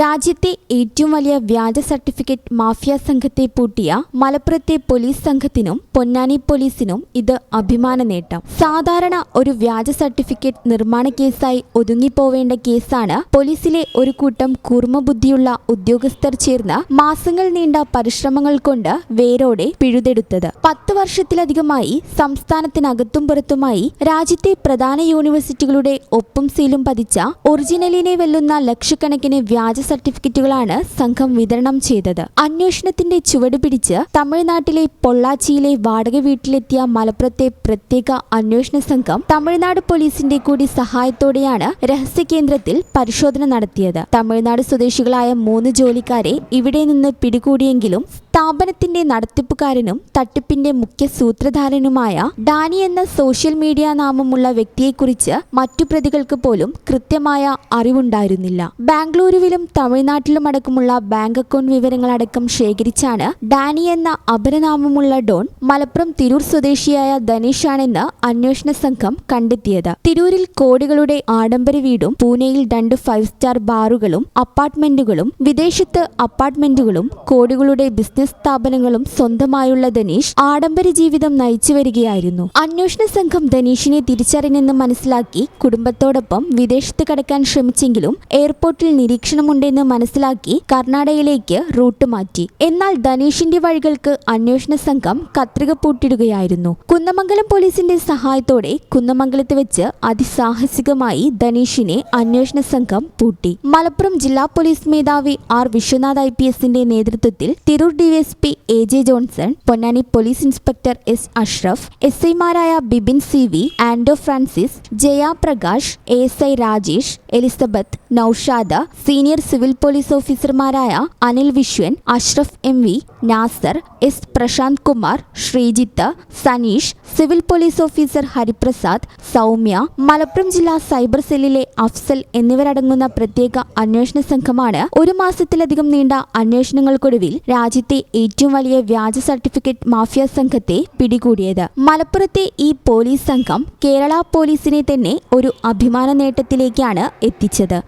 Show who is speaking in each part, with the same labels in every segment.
Speaker 1: രാജ്യത്തെ ഏറ്റവും വലിയ വ്യാജ സർട്ടിഫിക്കറ്റ് മാഫിയ സംഘത്തെ പൂട്ടിയ മലപ്പുറത്തെ പോലീസ് സംഘത്തിനും പൊന്നാനി പോലീസിനും ഇത് അഭിമാന നേട്ടം. സാധാരണ ഒരു വ്യാജ സർട്ടിഫിക്കറ്റ് നിർമ്മാണ കേസായി ഒതുങ്ങിപ്പോവേണ്ട കേസാണ് പോലീസിലെ ഒരു കൂട്ടം കൂർമ്മബുദ്ധിയുള്ള ഉദ്യോഗസ്ഥർ ചേർന്ന് മാസങ്ങൾ നീണ്ട പരിശ്രമങ്ങൾ കൊണ്ട് വേരോടെ പിഴുതെടുത്തത്. പത്ത് വർഷത്തിലധികമായി സംസ്ഥാനത്തിനകത്തും പുറത്തുമായി രാജ്യത്തെ പ്രധാന യൂണിവേഴ്സിറ്റികളുടെ ഒപ്പം സീലും പതിച്ച ഒറിജിനലിനെ വെല്ലുന്ന ലക്ഷക്കണക്കിന് വ്യാജ സർട്ടിഫിക്കറ്റുകളാണ് സംഘം വിതരണം ചെയ്തത്. അന്വേഷണത്തിന്റെ ചുവട് പിടിച്ച് തമിഴ്നാട്ടിലെ പൊള്ളാച്ചിയിലെ വാടക വീട്ടിലെത്തിയ മലപ്പുറത്തെ പ്രത്യേക അന്വേഷണ സംഘം തമിഴ്നാട് പോലീസിന്റെ കൂടി സഹായത്തോടെയാണ് രഹസ്യ കേന്ദ്രത്തിൽ പരിശോധന നടത്തിയത്. തമിഴ്നാട് സ്വദേശികളായ മൂന്ന് ജോലിക്കാരെ ഇവിടെ നിന്ന് പിടികൂടിയെങ്കിലും സ്ഥാപനത്തിന്റെ നടത്തിപ്പുകാരനും തട്ടിപ്പിന്റെ മുഖ്യ സൂത്രധാരനുമായ ഡാനി എന്ന സോഷ്യൽ മീഡിയ നാമമുള്ള വ്യക്തിയെക്കുറിച്ച് മറ്റു പ്രതികൾക്ക് പോലും കൃത്യമായ അറിവുണ്ടായിരുന്നില്ല. ബാംഗ്ലൂരുവിലും തമിഴ്നാട്ടിലുമടക്കമുള്ള ബാങ്ക് അക്കൗണ്ട് വിവരങ്ങളടക്കം ശേഖരിച്ചാണ് ഡാനി എന്ന അപരനാമമുള്ള ഡോൺ മലപ്പുറം തിരൂർ സ്വദേശിയായ ധനീഷാണെന്ന് അന്വേഷണ സംഘം കണ്ടെത്തിയത്. തിരൂരിൽ കോടികളുടെ ആഡംബര വീടും പൂനെയിൽ രണ്ട് ഫൈവ് സ്റ്റാർ ബാറുകളും അപ്പാർട്ട്മെന്റുകളും വിദേശത്ത് അപ്പാർട്ട്മെന്റുകളും കോടികളുടെ ബിസിനസ് സ്ഥാപനങ്ങളും സ്വന്തമായുള്ള ധനീഷ് ആഡംബര ജീവിതം നയിച്ചു വരികയായിരുന്നു. അന്വേഷണ സംഘം ധനീഷിനെ തിരിച്ചറിഞ്ഞെന്ന് മനസ്സിലാക്കി കുടുംബത്തോടൊപ്പം വിദേശത്ത് കടക്കാൻ ശ്രമിച്ചെങ്കിലും എയർപോർട്ടിൽ നിരീക്ഷണമുണ്ടെന്ന് മനസ്സിലാക്കി കർണാടകയിലേക്ക് റൂട്ട് മാറ്റി. എന്നാൽ ധനീഷിന്റെ വഴികൾക്ക് അന്വേഷണ സംഘം കത്രിക പൂട്ടിടുകയായിരുന്നു. കുന്നമംഗലം പോലീസിന്റെ സഹായത്തോടെ കുന്നമംഗലത്ത് വെച്ച് അതിസാഹസികമായി ധനീഷിനെ അന്വേഷണ സംഘം പൂട്ടി. മലപ്പുറം ജില്ലാ പോലീസ് മേധാവി ആർ വിശ്വനാഥ് ഐ പി എസിന്റെ നേതൃത്വത്തിൽ Tirur DYSP A J Johnson Ponnani police inspector S Ashraf S ഐമാരായ Bibin C V Ando Francis Jayaprakash A S I Rajesh Elizabeth Noushad senior civil police ഓഫീസർമാരായ Anil Viswan Ashraf M V Nasar S Prasanth Kumar Sreejith Saneesh civil police officer Hariprasad Soumya Malappuram ജില്ലാ cyber സെല്ലിലെ അഫ്സൽ എന്നിവരടങ്ങുന്ന പ്രത്യേക അന്വേഷണ സംഘമാണ് ഒരു മാസത്തിലധികം നീണ്ട അന്വേഷണങ്ങൾക്കൊടുവിൽ രാജ്യത്തെ ഏറ്റവും വലിയ വ്യാജ സർട്ടിഫിക്കറ്റ് മാഫിയ സംഘത്തെ പിടികൂടിയത്. മലപ്പുറത്തെ ഈ പോലീസ് സംഘം കേരള പോലീസിനെ തന്നെ ഒരു അഭിമാന നേട്ടത്തിലേക്കാണ് എത്തിച്ചത്.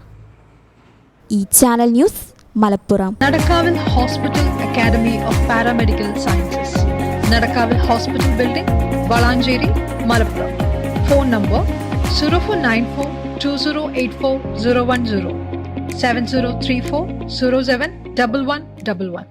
Speaker 1: ഈ channel news Malappuram.
Speaker 2: നടക്കാവിൽ hospital academy of paramedical sciences. നടക്കാവിൽ hospital building Valanchery Malappuram. Phone number zero four nine four two zero eight four zero one zero. Seven zero three four zero seven double one double one.